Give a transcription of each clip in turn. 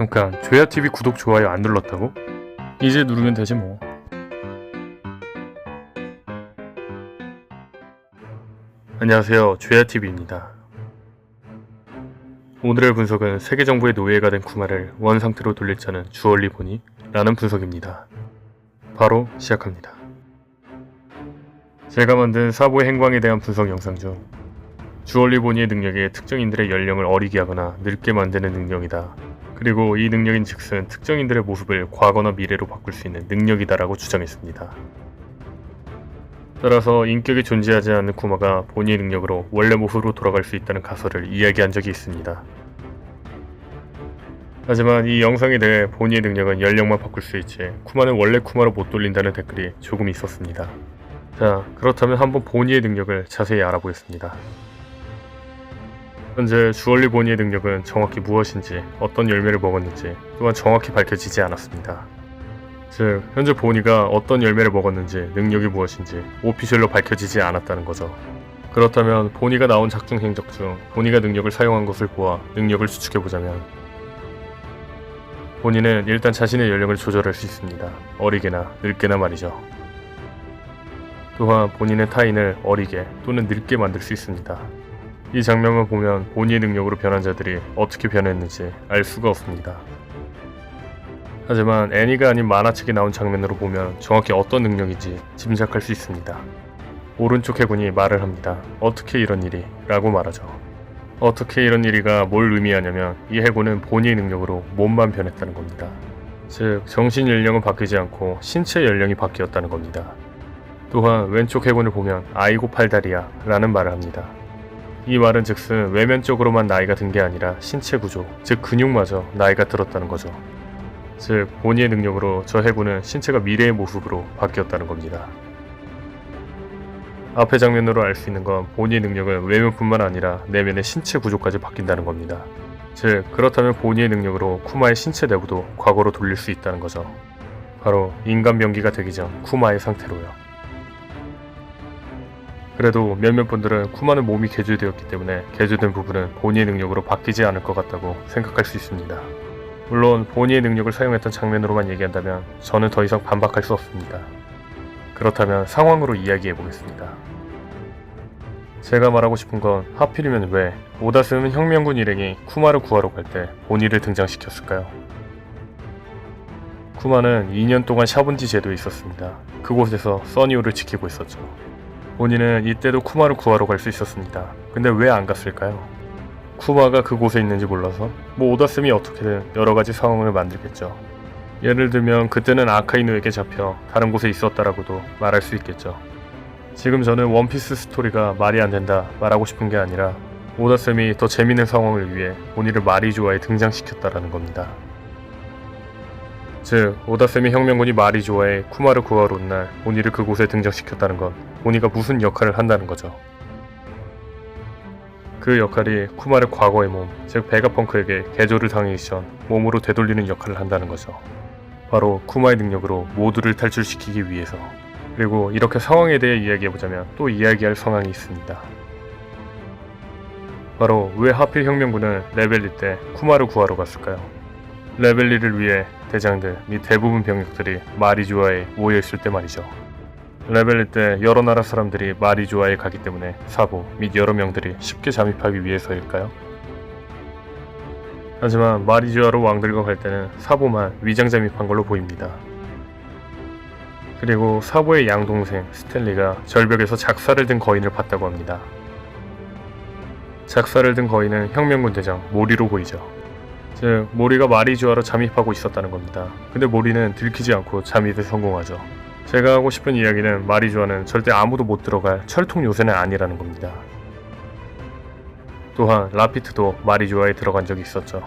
잠깐 조야TV 구독 좋아요 안 눌렀다고? 이제 누르면 되지 뭐. 안녕하세요. 조야TV입니다. 오늘의 분석은 세계 정부의 노예가 된 쿠마를 원상태로 돌릴 자는 주얼리 보니 라는 분석입니다. 바로 시작합니다. 제가 만든 사보의 행광에 대한 분석 영상 중 주얼리 보니의 능력이 특정인들의 연령을 어리게 하거나 늙게 만드는 능력이다 그리고 이 능력인 즉슨 특정인들의 모습을 과거나 미래로 바꿀 수 있는 능력이다라고 주장했습니다. 따라서 인격이 존재하지 않는 쿠마가 본인의 능력으로 원래 모습으로 돌아갈 수 있다는 가설을 이야기한 적이 있습니다. 하지만 이 영상에 대해 본인의 능력은 연령만 바꿀 수 있지 쿠마는 원래 쿠마로 못 돌린다는 댓글이 조금 있었습니다. 자, 그렇다면 한번 본인의 능력을 자세히 알아보겠습니다. 현재 주얼리 보니의 능력은 정확히 무엇인지 어떤 열매를 먹었는지 또한 정확히 밝혀지지 않았습니다. 즉 현재 보니가 어떤 열매를 먹었는지 능력이 무엇인지 오피셜로 밝혀지지 않았다는 거죠. 그렇다면 보니가 나온 작중 행적 중 보니가 능력을 사용한 것을 보아 능력을 추측해보자면 본인은 일단 자신의 연령을 조절할 수 있습니다. 어리게나 늙게나 말이죠. 또한 본인의 타인을 어리게 또는 늙게 만들 수 있습니다. 이 장면만 보면 본인의 능력으로 변한 자들이 어떻게 변했는지 알 수가 없습니다. 하지만 애니가 아닌 만화책에 나온 장면으로 보면 정확히 어떤 능력인지 짐작할 수 있습니다. 오른쪽 해군이 말을 합니다. 어떻게 이런 일이? 라고 말하죠. 어떻게 이런 일이가 뭘 의미하냐면 이 해군은 본인의 능력으로 몸만 변했다는 겁니다. 즉 정신 연령은 바뀌지 않고 신체 연령이 바뀌었다는 겁니다. 또한 왼쪽 해군을 보면 아이고 팔다리야 라는 말을 합니다. 이 말은 즉슨 외면적으로만 나이가 든 게 아니라 신체 구조, 즉 근육마저 나이가 들었다는 거죠. 즉 본인의 능력으로 저 해군은 신체가 미래의 모습으로 바뀌었다는 겁니다. 앞의 장면으로 알 수 있는 건 본인의 능력은 외면뿐만 아니라 내면의 신체 구조까지 바뀐다는 겁니다. 즉 그렇다면 본인의 능력으로 쿠마의 신체 내부도 과거로 돌릴 수 있다는 거죠. 바로 인간 병기가 되기 전 쿠마의 상태로요. 그래도 몇몇 분들은 쿠마는 몸이 개조되었기 때문에 개조된 부분은 본인의 능력으로 바뀌지 않을 것 같다고 생각할 수 있습니다. 물론 본인의 능력을 사용했던 장면으로만 얘기한다면 저는 더 이상 반박할 수 없습니다. 그렇다면 상황으로 이야기해 보겠습니다. 제가 말하고 싶은 건 하필이면 왜 오다스는 혁명군 일행이 쿠마를 구하러 갈 때 본인을 등장시켰을까요? 쿠마는 2년 동안 샤본지 제도에 있었습니다. 그곳에서 써니오를 지키고 있었죠. 본인은 이때도 쿠마를 구하러 갈 수 있었습니다. 근데 왜 안 갔을까요? 쿠마가 그곳에 있는지 몰라서 뭐 오다스미 어떻게든 여러 가지 상황을 만들겠죠. 예를 들면 그때는 아카이누에게 잡혀 다른 곳에 있었다라고도 말할 수 있겠죠. 지금 저는 원피스 스토리가 말이 안 된다 말하고 싶은 게 아니라 오다쌤이 더 재밌는 상황을 위해 본인을 마리조아에 등장시켰다라는 겁니다. 즉 오다쌤이 혁명군이 마리조아에 쿠마를 구하러 온날 보니를 그곳에 등장시켰다는 건 보니가 무슨 역할을 한다는 거죠. 그 역할이 쿠마를 과거의 몸, 즉 베가펑크에게 개조를 당하기 전 몸으로 되돌리는 역할을 한다는 거죠. 바로 쿠마의 능력으로 모두를 탈출시키기 위해서. 그리고 이렇게 상황에 대해 이야기해보자면 또 이야기할 상황이 있습니다. 바로 왜 하필 혁명군은 레벨리 때 쿠마를 구하러 갔을까요? 레벨리를 위해 대장들 및 대부분 병력들이 마리주아에 모여있을 때 말이죠. 레벨리 때 여러 나라 사람들이 마리주아에 가기 때문에 사부 및 여러 명들이 쉽게 잠입하기 위해서일까요? 하지만 마리주아로 왕들과 갈 때는 사보만 위장 잠입한 걸로 보입니다. 그리고 사보의 양동생 스탠리가 절벽에서 작사를 든 거인을 봤다고 합니다. 작사를 든 거인은 혁명군 대장 모리로 보이죠. 즉 모리가 마리주아로 잠입하고 있었다는 겁니다. 근데 모리는 들키지 않고 잠입에 성공하죠. 제가 하고 싶은 이야기는 마리주아는 절대 아무도 못 들어갈 철통 요새는 아니라는 겁니다. 또한 라피트도 마리주아에 들어간 적이 있었죠.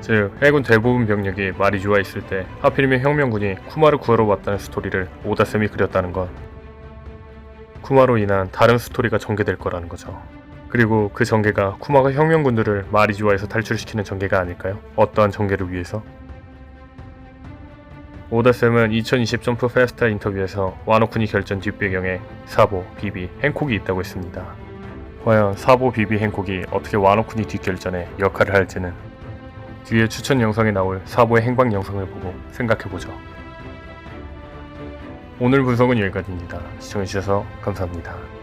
즉 해군 대부분 병력이 마리주아에 있을 때 하필이면 혁명군이 쿠마를 구하러 왔다는 스토리를 오다쌤이 그렸다는 건 쿠마로 인한 다른 스토리가 전개될 거라는 거죠. 그리고 그 전개가 쿠마가 혁명군들을 마리주아에서 탈출시키는 전개가 아닐까요? 어떠한 전개를 위해서? 오다쌤은 2020 점프 페스타 인터뷰에서 와노쿠니 결전 뒷배경에 사보, 비비, 행콕이 있다고 했습니다. 과연 사보, 비비, 행콕이 어떻게 와노쿠니 뒷결전에 역할을 할지는 뒤에 추천 영상에 나올 사보의 행방 영상을 보고 생각해보죠. 오늘 분석은 여기까지입니다. 시청해주셔서 감사합니다.